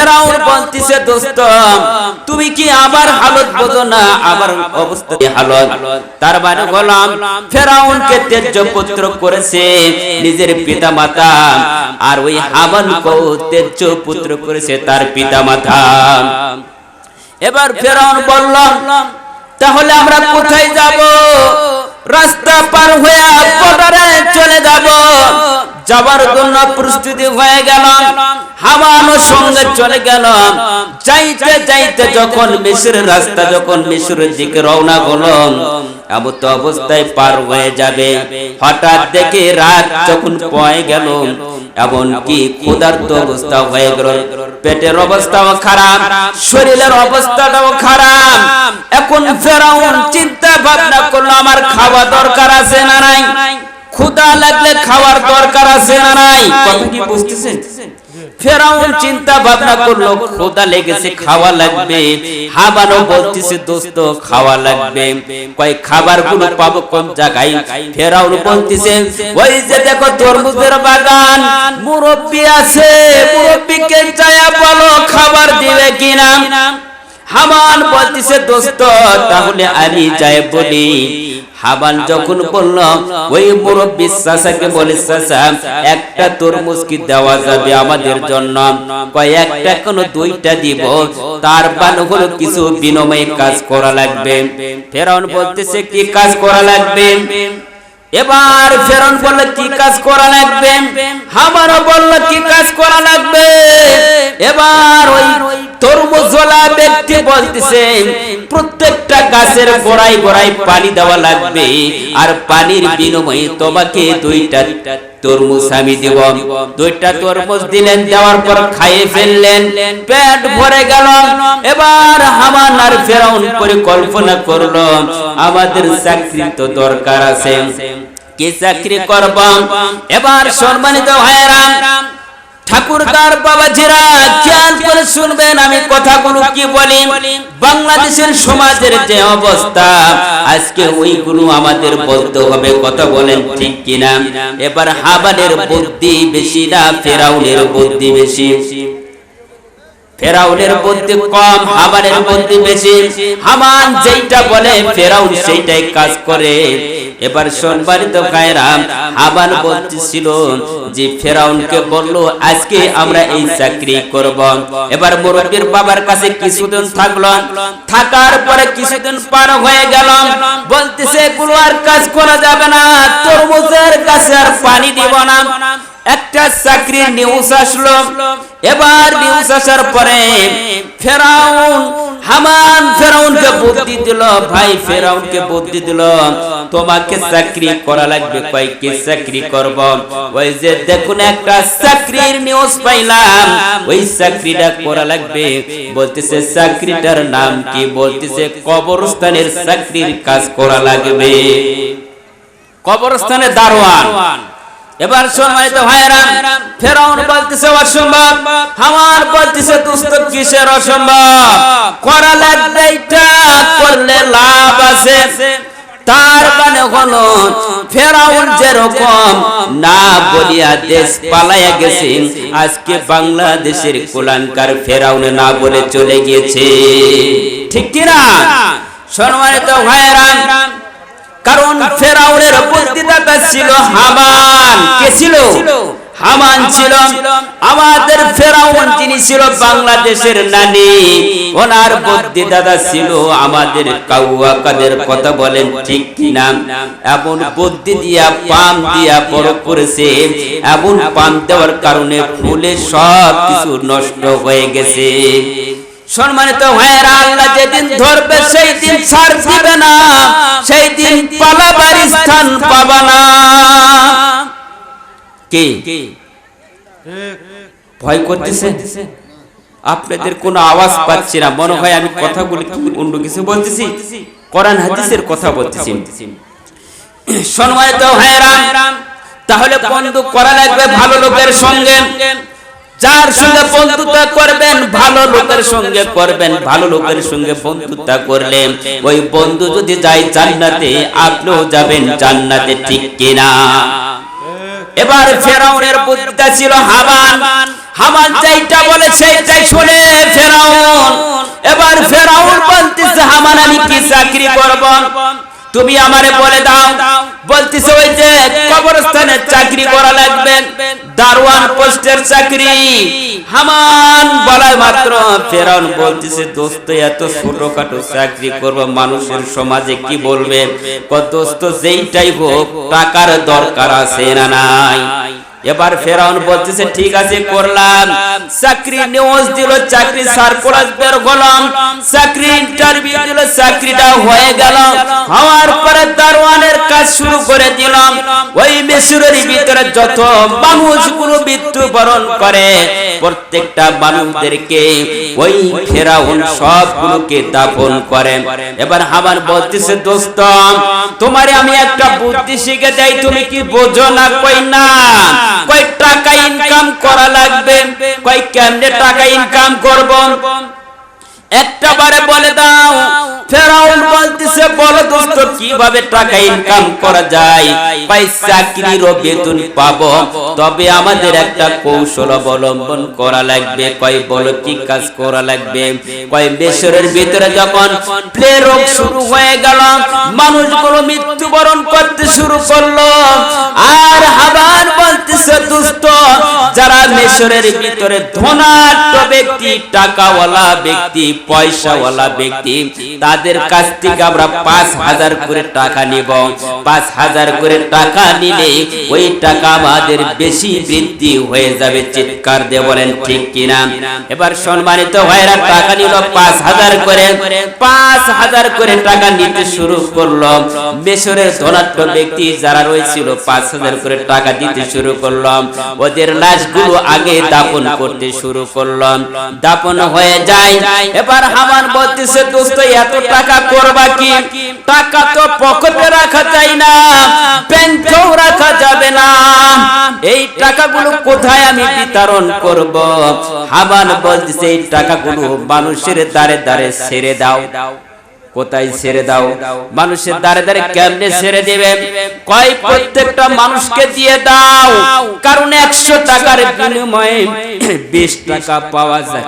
ফেরাউন বলতিছে, দোস্ত, তুমি কি আমার হালত বোঝো না? আমার অবস্থা হালত? তার মানে বললাম ফেরাউনকে তেজ্য পুত্র করেছে, নিজের পিতা মাতা আর ওই হামানকেও তেজ্য পুত্র করেছে তার পিতা মাতা এবার ফেরাউন বলল, তাহলে আমরা কোথায় যাব? রাস্তা পার হয়ে বর্ডারে চলে যাব। যাবার জন্য প্রস্তুতি হয়ে গেল হামানো সঙ্গে চলে গেল যাইতে যাইতে যখন মিশরের রাস্তা, যখন মিশরের দিকে রওনা হলো তো অবস্থায় পার হয়ে যাবে। হঠাৎ দেখে রাত যখন পয়ে গেল, এমন কি ক্ষুধার্ত অবস্থা হয়ে গেল। পেটের অবস্থাও খারাপ, শরীরের অবস্থাটাও খারাপ। এখন ফেরাউন চিন্তা ভাবনা করল, আমার খাওয়া দরকার আছে না নাই? ক্ষুধা লাগলে খাওয়ার দরকার আছে না নাই? কথা কি বুঝতেছেন? ফেরাউন চিন্তা ভাবনা করল, ক্ষুধা লেগেছে, খাওয়া লাগবে। হাবানো বলতেছে, দোস্ত, খাওয়া লাগবে। কয় খাবারগুলো পাবো কোন জায়গায়? ফেরাউন বলতেছে, ওই যে দেখো তরমুজের বাগান, মুরব্বি আছে, মুরব্বিকে চায়া বলো, খাবার দিবে কিনা? হামান বলতেছে, দোস্ত, তাহলে আমি যাই বলি। হাবান যখন বলল, ওই মুরব্বী চাচাকে বলে চাচা, একটা তরমুজ কি দেওয়া যাবে আমাদের জন্য? কয়েকটা কোন দুইটা দিব। তার বান হলো কিছু বিনিময়ে কাজ করা লাগবে। ফেরাউন বলতেছে, কি কাজ করা লাগবে? এবার ফেরন বলল, কি কাজ করা লাগবে? হামারও বলল, কি কাজ করা লাগবে? এবার ওই তরমুজওয়ালা ব্যক্তি বলতেছে, প্রত্যেকটা গাছের গোড়ায় গোড়ায় পানি দেওয়া লাগবে, আর পানির বিনিময়ে তোমাকে দুইটা তরমুজ আমি দিব। দুইটা তরমুজ দিলেন, দেওয়ার পর খাইয়ে ফেললেন, পেট ভরে গেল। এবার হামান আর ফেরাউন পরিকল্পনা করল, আমাদের চাকরি তো দরকার আছে। কি চাকরি করব? এবার সম্মানিত ভাইয়েরা ঠাকুরকার বাবাজিরা খেয়াল করে শুনবেন, আমি কথাগুলো কি বলি? বাংলাদেশের সমাজের যে অবস্থা, আজকে ওইগুলো আমাদের বলতে হবে, কথা বলেন ঠিক কিনা? এবার হাবানের বুদ্ধি বেশি না, ফেরাউনের বুদ্ধি বেশি? ফেরাউনের বুদ্ধি কম হামানের বুদ্ধি বেশি। হামান যেইটা বলে, ফেরাউন সেইটাই কাজ করে। এবার সম্মানিত ভাইরা হামান বলতেছিল যে ফেরাউনকে বলল, আজকে আমরা এই চাকরি করব। এবার মুরব্বীর বাবার কাছে কিছুদিন থাকল। থাকার পরে কিছুদিন পার হয়ে গেল। বলতেছে এগুলো আর কাজ করা যাবে না, তরমুজের কাছে আর পানি দিব না। একটা চাকরির নিউজ আসলো। এবার নিউজ আসার পরে ফেরাউন, হামান ফেরাউনকে বুদ্ধি দিল, ভাই ফেরাউনকে বুদ্ধি দিল, তোমাকে চাকরি করা লাগবে। কয়েকটি চাকরি করব? ওই যে দেখুন একটা চাকরির নিউজ পাইলাম, ওই চাকরিটা করা লাগবে। বলতেছে, চাকরিটার নাম কি? বলতেছে, কবরস্থানের চাকরির কাজ করা লাগবে। কবরস্থানে দারোয়ান। এবার সম্মানিত ভাইরা ফেরাউন বলতেছে, অসম্ভব। আমার বলতেছে, দুস্থ কিসের অসম্ভব? করা লাগবে এটা করলে লাভ আছে। তার মানে হলো, ফেরাউন যেরকম না বলিয়া দেশ পালাইয়া গেছে আজকে বাংলাদেশের কুলাঙ্কার ফেরাউন না বলে চলে গিয়েছে। ঠিক কিনা? সম্মানিত ভাইরা কারণ ফেরাউনের বুদ্ধিদাতা ছিল হামান। কে ছিল? হামান ছিল। আমাদের ফেরাউন যিনি ছিল বাংলাদেশের নানি। ওনার বুদ্ধিদাতা ছিল আমাদের কাউয়া কাদের। কথা বলেন ঠিক কিনা? এমন বুদ্ধি দিয়া পাম দিয়া বড় করেছে। এমন পাম দেওয়ার কারণে ফুলে সব কিছু নষ্ট হয়ে গেছে। সম্মানিত ভাইয়েরা, আল্লাহ যেদিন ধরবে সেই দিন ছাড় দিবে না। সেই দিন পালাবার স্থান পাবা না। কে? ভয় করতেছে? আপনাদের কোনো আওয়াজ পাচ্ছি না। মনে হয় আমি কথাগুলি অন্য কিছু বলতেছি? কোরআন, হাদিসের কথা বলতেছি। সম্মানিত ভাইয়েরা, তাহলে বন্ধু করা লাগবে ভালো লোকের সঙ্গে। যার সঙ্গে বন্ধুত্ব করবেন ভালো লোকের সঙ্গে করবেন ভালো লোকের সঙ্গে বন্ধুত্ব করলে ওই বন্ধু যদি যায় জান্নাতে আপনিও যাবেন জান্নাতে ঠিক কিনা? এবার ফেরাউনের বুদ্ধিটা ছিল হামান। হামান যেইটা বলে সেইটাই শুনে ফেরাউন। এবার ফেরাউন বলতেছে হামান আমি কি চাকরি করব? তুমি আমারে বলে দাও। বলতেছে ওই যে কবরস্থানে চাকরি করা লাগবে। দারোয়ান পোস্টের চাকরি। হামান বলার মাত্র ফেরাউন বলতেছে, দোস্ত, এত ছোটখাটো চাকরি করব মানুষের সমাজে কি বলবে? দোস্ত, যেইটাই হোক, টাকার দরকার আছে না নাই? এবার ফেরাউন বলতেছে, ঠিক আছে, করলাম। চাকরি নিউজ দিল, চাকরি সার্কুলার বের হলাম চাকরি ইন্টারভিউ দিল, চাকরিটা হয়ে গেল। হওয়ার পরে দারোয়ানের কাজ শুরু করে দিলাম। ওই মিশরের ভিতরে যত মানুষগুলো মৃত্যুবরণ করে, প্রত্যেকটা মানুষদেরকে ওই ফেরাউন সবগুলোকে দাফন করে। এবার হামান বলতেছে, দোস্ত, তোমারে আমি একটা বুদ্ধি শিখে দেই, তুমি কি বোঝো না, কই না? কয় টাকা ইনকাম করা লাগবে? কয় কেমনে টাকা ইনকাম করব? একটা বারে বলে দাও, ফেরাউন বলো দোস্ত, কীভাবে টাকা ইনকাম করা যায়? চাকরির বেতন পাবো, তবে আমাদের একটা কৌশল অবলম্বন করা লাগবে। বলো কি কাজ করা লাগবে? বেসরের ভিতরে যখন প্লে রোগ শুরু হয়ে গেল, মানুষগুলো মৃত্যুবরণ করতে শুরু করল, আর হাবার দুস্থ যারা মেশরের ভিতরে ধনাঢ্য ব্যক্তি, টাকাওয়ালা ব্যক্তি, পয়সাওয়ালা ব্যক্তি, তাদের কাছ থেকে আমরা পাঁচ হাজার করে টাকা নিব। পাঁচ হাজার করে টাকা নিলে ওই টাকা আমাদের বেশি বৃদ্ধি হয়ে যাবে, চিৎকার দিয়ে বলেন ঠিক কিনা? এবার সম্মানিত ভাইরা টাকা নিল পাঁচ হাজার করে। পাঁচ হাজার করে টাকা নিতে শুরু করল। মেশরের ধনাঢ্য ব্যক্তি যারা রয়েছিল, পাঁচ হাজার করে টাকা দিতে শুরু করলাম ওদের লাশগুলো আগে দাপন করতে শুরু করলাম। দাপন হয়ে যায়। এবার হামান বলতেছে, দোস্ত, এত টাকা করবা কি? টাকা তো পকেটে রাখা যায় না, ব্যাংকেও রাখা যাবে না। এই টাকাগুলো কোথায় আমি বিতরণ করব? হামান বলতেছে, এই টাকাগুলো মানুষের দ্বারে দ্বারে ছেড়ে দাও। কোথায় ছেড়ে দাও? মানুষের দ্বারে দ্বারে কেমনে ছেড়ে দেবে কয় প্রত্যেকটা মানুষকে দিয়ে দাও। কারণ একশো টাকার বিনিময়ে বিশ টাকা পাওয়া যায়।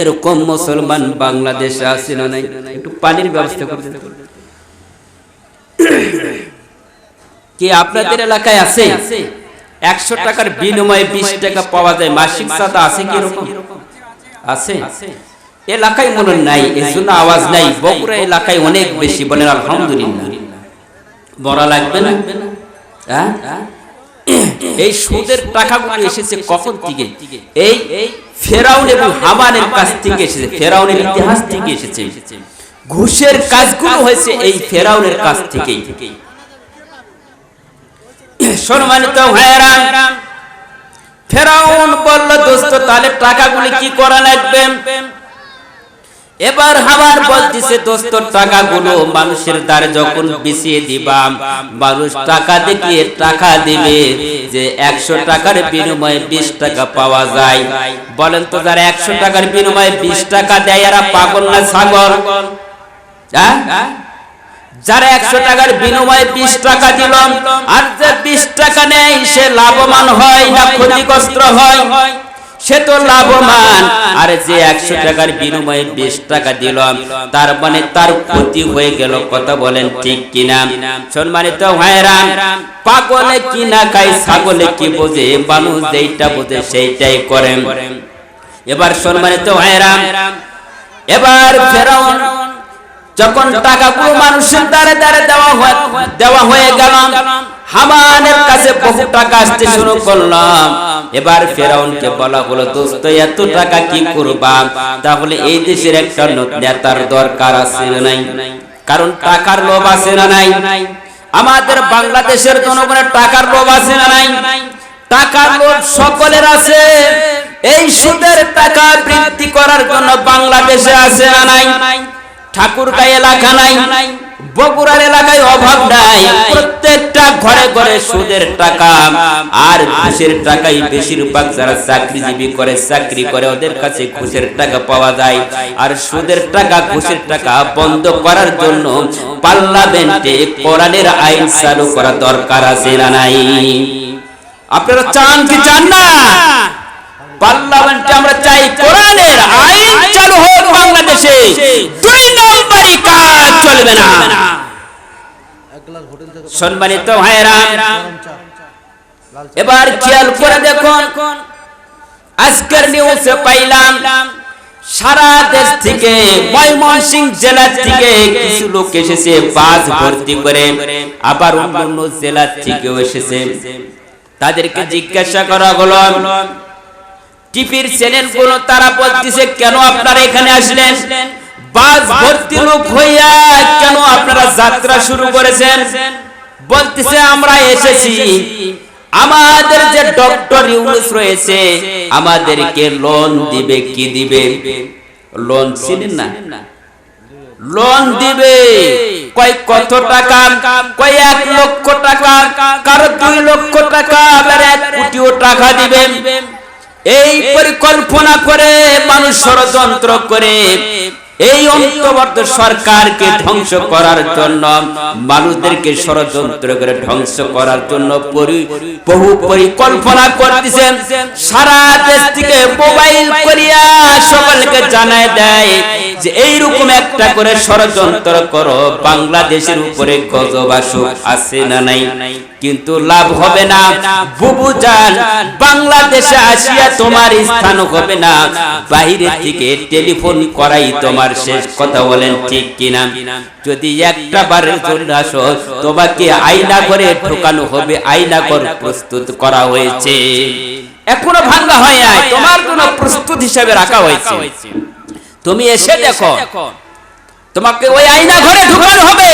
এরকম মুসলমান বাংলাদেশে আছে না নাই? একটু পানির ব্যবস্থা করে কি আপনাদের এলাকায় আছে? একশো টাকার বিনিময়ে বিশ টাকা পাওয়া যায়। মাসিক চাঁদা আছে কি এরকম? আছে। এলাকায় মনে নাই, এই জন্য আওয়াজ নাই। বগুড়া এলাকায় অনেক বেশি বলেন, আলহামদুলিল্লাহ। বড়া লাগবে না? হ্যাঁ? এই সুদের টাকাগুলো এসেছে কখন থেকে? এই ফেরাউন এবং হামানের কাছ থেকে এসেছে, ফেরাউনের ইতিহাস থেকে এসেছে। ঘুষের কাজগুলো হয়েছে এই ফেরাউনের কাছ থেকেই। সম্মানিত ভাইয়েরা, ফেরাউন বলল, দোস্ত, তাহলে টাকাগুলি কি করা লাগবে? এবার হাবার বলতেছে দোস্ত টাকাগুলো মানুষের দ্বারে যখন বিছিয়ে দিবা মানুষ টাকা দেখিয়ে টাকা দিবে যে একশো টাকার বিনিময়ে বিশ টাকা পাওয়া যায়। বলেন তো যারা একশো টাকার বিনিময়ে বিশ টাকা দেয় এরা পাগল না হ্যাঁ যারা একশো টাকার বিনিময়ে বিশ টাকা দিল আর যে বিশ টাকা নেই সে লাভবান হয় না ক্ষতিগ্রস্ত হয়। সে তো লাভবান। আর যে একশো টাকার বিনিময়ে বিশ টাকা দিল তার মানে তার ক্ষতি হয়ে গেল কথা বলেন ঠিক কিনা? সম্মানিত ভাইরা পাগলে কি না খাই ছাগলে কি বোঝে? মানুষ যেইটা বোঝে সেইটাই করেন। এবার সম্মানিত ভাইরা এবার ফেরাউন যখন টাকা টাকাগুলো মানুষের দ্বারে দ্বারে দেওয়া হয় দেওয়া হয়ে গেল হামানের কাছে বহু টাকা আসতে শুরু করলাম। এবার ফেরাউনকে বলা হলো দোস্ত এত টাকা কি করবা? তাহলে এই দেশের একটা নেতার দরকার আছে না নাই? কারণ টাকার লোভ আছে না নাই? আমাদের বাংলাদেশের জনগণের টাকার লোভ আছে না নাই? টাকার লোভ সকলের আছে। এই সুদের টাকা বৃদ্ধি করার জন্য বাংলাদেশে আছে না নাই? ঠাকুরগাঁ এলাকা নাই? বগুড়ার এলাকায় অভাব নাই। প্রত্যেকটা ঘরে ঘরে সুদের টাকা আর ঘুষের টাকাই বেশিরভাগ যারা চাকরিজীবী করে, চাকরি করে ওদের কাছে ঘুষের টাকা পাওয়া যায়। আর সুদের টাকা, ঘুষের টাকা বন্ধ করার জন্য পার্লামেন্টে কোরআনের আইন চালু করা দরকার আছে না নাই? আপনারা চান কি চান না? পার্লামেন্টে আমরা চাই কোরআনের আইন চালু হোক বাংলাদেশে। দুই নম্বরই কাজ চলবে না। সম্মানিত ভাইরা এবার খেয়াল করে দেখুন, আজকের নিউজে পাইলাম, সারা দেশ থেকে ময়মনসিং জেলা থেকে কিছু লোক এসেছে, বাস ভর্তি করে, আবার অন্যান্য জেলা থেকেও এসেছে। তাদেরকে জিজ্ঞাসা করা হলো, টিভির চ্যানেলগুলো তারা বলতেছে, কেন আপনারা এখানে আসলেন? বাস ভর্তি লোক হইয়া কেন আপনারা যাত্রা শুরু করেছেন? বলতেছে আমরা এসেছি। আমাদের যে ডক্টর ইউনুস রয়েছে আমাদেরকে লোন দিবে কি দিবে? লোন চিনেন না? লোন দিবে। কয় কত টাকা? কয় এক লক্ষ টাকা? কারও দুই লক্ষ টাকা? আবার এক কোটিও টাকা দিবে এই পরিকল্পনা করে মানুষ ষড়যন্ত্র করে এই অন্তর্বর্ত সরকারকে ধ্বংস করার জন্য, মানুষদেরকে ষড়যন্ত্র করে ধ্বংস করার জন্য বহু পরিকল্পনা করতেছেন। সারা দেশ থেকে মোবাইল করিয়া সকলকে জানায় দেয় যে এইরকম একটা করে ষড়যন্ত্র করো, বাংলাদেশের উপরে গজব আসুক, আছে না নাই? কিন্তু লাভ হবে না। বুবু জান, বাংলাদেশে আসিয়া তোমার স্থান হবে না। বাইরে থেকে টেলিফোন করাই তোমার শেষ কথা বলেন ঠিক কিনা? যদি একটা বারের জন্য আসো, তোমাকে আইনা করে ঢোকানো হবে আইনা কর প্রস্তুত করা হয়েছে। এখনও ভাঙ্গা হয় তোমার জন্য প্রস্তুত হিসাবে রাখা হয়েছে। তুমি এসে দেখো। তোমাকে ওই আইনা ঘরে ঢুকানো হবে।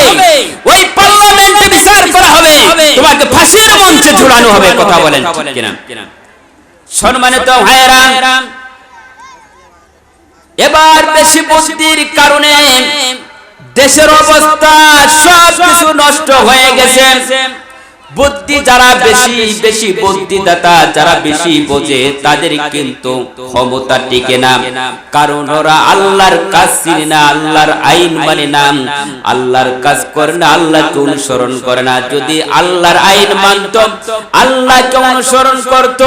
ওই পার্লামেন্টে বিচার করা হবে। তোমাকে ফাঁসির মঞ্চে ঝুলানো হবে কথা বলেন। কিনা? সম্মানিত ভাইয়েরা এবার বেশি বুদ্ধির কারণে দেশের অবস্থা সব কিছু নষ্ট হয়ে গেছে। বুদ্ধি যারা বেশি বেশি বুদ্ধিদাতা যারা বেশি বোঝে, তাদের কিন্তু ক্ষমতা টিকে না। কারণ ওরা আল্লাহর কাজ চিনে না, আল্লাহর আইন মানে না আল্লাহর কাজ করে না, আল্লাহকে অনুসরণ করে না। যদি আল্লাহর আইন মানত, আল্লাহকে অনুসরণ করত,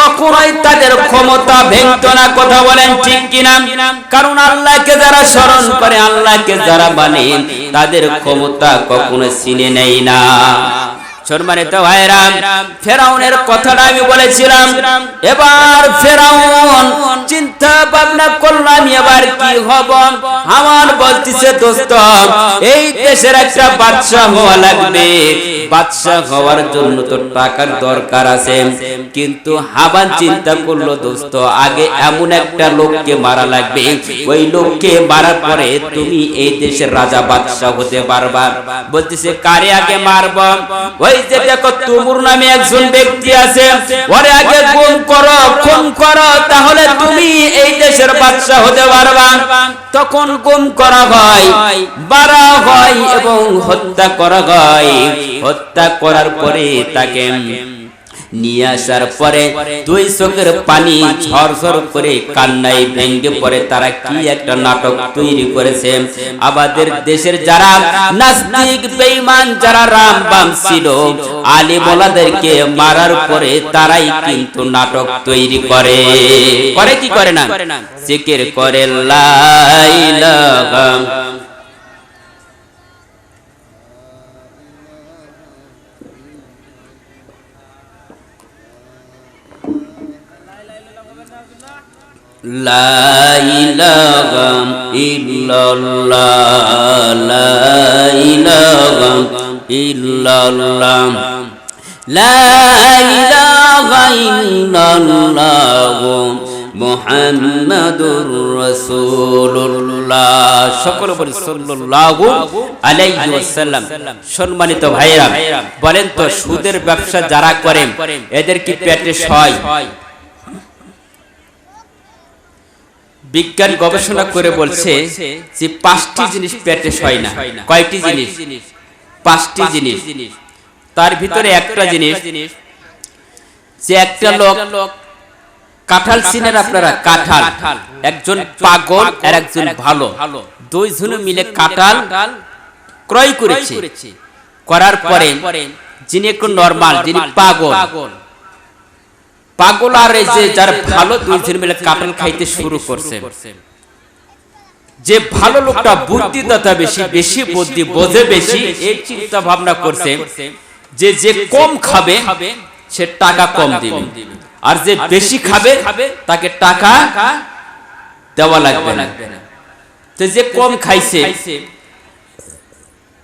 কখনোই তাদের ক্ষমতা ভেঙত না। কথা বলেন ঠিক কিনা? কারণ আল্লাহকে যারা স্মরণ করে, আল্লাহকে যারা মানে তাদের ক্ষমতা কখনো চিনে নেই না। সম্মানিত ভাইরা ফেরাউনের কথাটা আমি বলেছিলাম। এবার ফেরাউন চিন্তা ভাবনা করলাম, এবার কি হব? আমার বলতেছে, দোস্ত, এই দেশের একটা বাদশা হওয়া লাগবে। বাদশা হওয়ার জন্য তো টাকার দরকার আছে। কিন্তু হাবান চিন্তা করল, দোস্ত, আগে এমন একটা লোককে মারা লাগবে। ওই লোককে মারার পরে তুমি এই দেশের রাজা বাদশাহ হতে পারবা। বলতেছে, কারে আগে মারব? তুমি এই দেশের বাদশাহ হতে পারবা। তখন গুম করা হয়, বাড়া হয় এবং হত্যা করা হয়। হত্যা করার পরে তাকে নিয়ে আসার পরে দুই চোখের পানি ঝরঝর করে কান্নায় ভেঙ্গে পড়ে তারা কি একটা নাটক তৈরি করেছে। আমাদের দেশের যারা নাস্তিক বেঈমান যারা রাম বাম ছিল আলী মোলাদেরকে মারার পরে তারাই কিন্তু নাটক তৈরি করে। করে কি করে না? জিকির করে লাইলাহা لا إله إلا الله لا إله إلا الله لا إله إلا الله মুহাম্মাদুর রাসূলুল্লাহ সকল বলি সাল্লাল্লাহু আলাইহি ওয়াসাল্লাম সম্মানিত ভাইরা বলেন তো সুদের ব্যবসা যারা করেন এদের কি পেটে সয় বিজ্ঞান গবেষণা করে বলছে যে পাঁচটি জিনিস পেটে সয় না। কয়টি জিনিস? পাঁচটি জিনিস। তার ভিতরে একটা জিনিস যে একটা লোক কাঁঠাল চিনেন আপনারা? কাঁঠাল। একজন পাগল আর একজন ভালো। দুইজনে মিলে কাঁঠাল ক্রয় করেছে। করার পরে যিনি একটু নরমাল যিনি পাগল। পাগল আর এই যে যার ভালো দুইজন মিলে কাঁঠাল খাইতে শুরু করছে। যে ভালো লোকটা বুদ্ধিদাতা বেশি বেশি বুদ্ধি বোঝে বেশি এই চিন্তা ভাবনা করছে যে যে কম খাবে সে টাকা কম দিবে। আর যে বেশি খাবে তাকে টাকা দেওয়া লাগবে না। তো যে কম খাইছে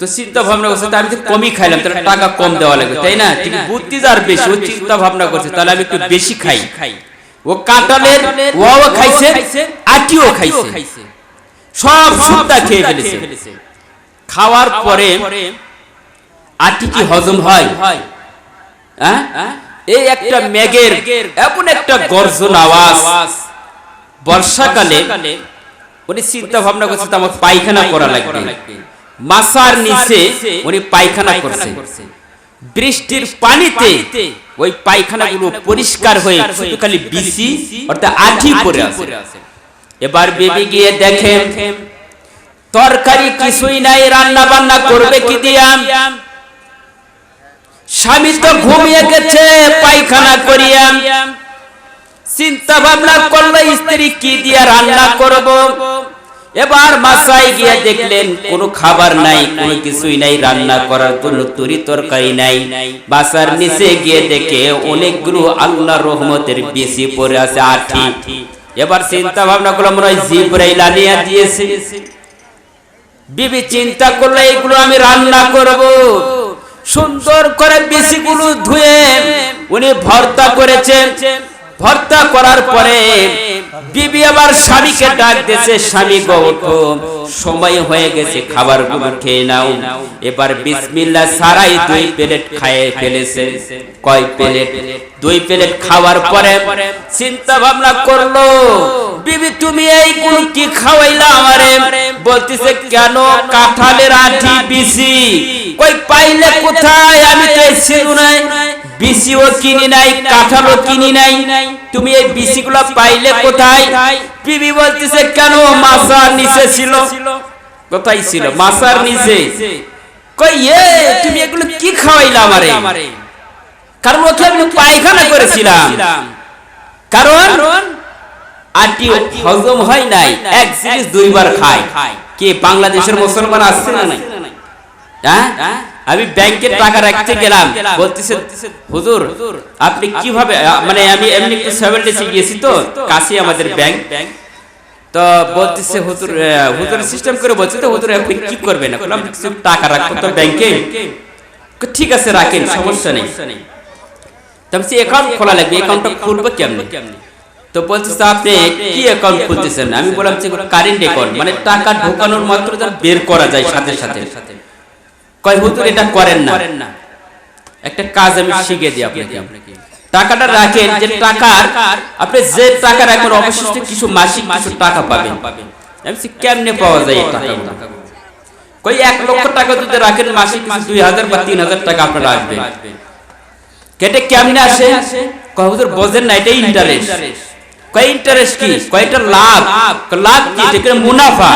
তো চিন্তা ভাবনা করছে আমি তো কমই খাইলাম তাহলে টাকা কম দেওয়া লাগবে তাই না? বুদ্ধি যার বেশি ও চিন্তা ভাবনা করছে তাহলে আমি একটু বেশি খাই। ও কাঁঠালের ওয়াও খাইছে আটিও খাইছে। সব সুদ্ধা খেয়ে ফেলেছে। খাওয়ার পরে আটি কি হজম হয়। হ্যাঁ? এই একটা মেঘের এমন একটা গর্জন আওয়াজ। বর্ষাকালে উনি চিন্তা ভাবনা করছে তো আমার পায়খানা করা লাগবে। মাসার নিচে উনি পায়খানা করছে বৃষ্টির পানিতে ওই পায়খানাগুলো পরিষ্কার হয়ে শুধু খালি বিসি অর্থাৎ আঠি পড়ে আছে। এবার বেবি গিয়ে দেখেন তরকারি কিছুই নাই রান্না বান্না করবে কি দিয়া স্বামী তো ঘুমিয়ে গেছে পায়খানা করিয়া চিন্তা ভাবনা করল স্ত্রী কি দিয়া রান্না করব? এবার মাসায় গিয়ে দেখলেন কোনো খাবার নাই কোনো কিছুই নাই রান্না করার জন্য তরি তরকারি নাই। বাসার নিচে গিয়ে দেখে অনেকগুলো আল্লাহ রহমতের বেশি পড়ে আছে আঠি এবার চিন্তা ভাবনা করল মনে হয় জিব্রাইল আনিয়া দিয়েছে। বিবি চিন্তা করল এইগুলো আমি রান্না করব। সুন্দর করে বেশিগুলো ধুয়ে উনি ভর্তা করেছেন। ভর্তা করার পরে বিবি আবার স্বামীকে ডাক দিয়েছে, স্বামী গো ওঠো সময় হয়ে গেছে খাবারগুলো খেয়ে নাও। এবার বিসমিল্লাহ সারাই দুই প্লেট খায় ফেলেছে। কয় প্লেট? দুই প্লেট খাওয়ার পরে চিন্তা ভাবনা করল, বিবি, তুমি এইগুলো কি খাওয়াইলা আমারে? বলতেছে, কেন? কাঁঠালের আঠি বিসি কই পাইলে কোথায়? আমি তো ছিল নাই। বিসিও কিনি নাই কাঁঠালও কিনি নাই। তুমি এই বিসিগুলো পাইলে কোথায়? বিবি বলতেছে, কেন মাসার নিচে ছিল? কোথায় ছিল? মাসার নিচে। কই, এ, তুমি এগুলো কি খাওয়াইলা আমারে? কারণ ওকে আমি পায়খানা করেছিলাম। কারণ আটি হজম হয় নাই। এক জিনিস দুইবার খায়। কে, বাংলাদেশের মুসলমান আসছে না নাই? হ্যাঁ? আমি ব্যাংকের টাকা রাখতে গেলাম। বলতেছে হুজুর আপনি কীভাবে মানে আমি এমনি একটু সেভেন গিয়েছি তো কাছে আমাদের ব্যাংক। তো বলতেছে হুজুর হুজুর সিস্টেম করে বলছে তো হুজুর আপনি কি করবেন? বললাম কিছু টাকা রাখব তো ব্যাংকে। ঠিক আছে রাখেন সমস্যা নেই। সে অ্যাকাউন্ট খোলা লাগবে অ্যাকাউন্টটা খুলবো কেমনে? তো বলতেছে আপনি কি অ্যাকাউন্ট খুলতেছেন? আমি বললাম যে কারেন্ট অ্যাকাউন্ট মানে টাকা ঢোকানোর মাত্র যেন বের করা যায় সাথে। সাথে সাথে। কয় হুজুর এটা করেন না। একটা কাজ আমি শিখিয়ে দিই আপনাকে। টাকাটা রাখেন যে টাকার আপনি যে টাকা রাখেন অবশিষ্ট কিছু মাসিক কিছু টাকা পাবেন। আমি কেমনে পাওয়া যায় এই টাকাগুলো? কই এক লক্ষ টাকা যদি রাখেন মাসিক দুই হাজার বা তিন হাজার টাকা আপনার আসবে কেটে কেমনে আসে? কয় হুজুর বোঝেন না এটা ইন্টারেস্ট কয় ইন্টারেস্ট কি? কয়টা লাভ? লাভ। কি? মুনাফা।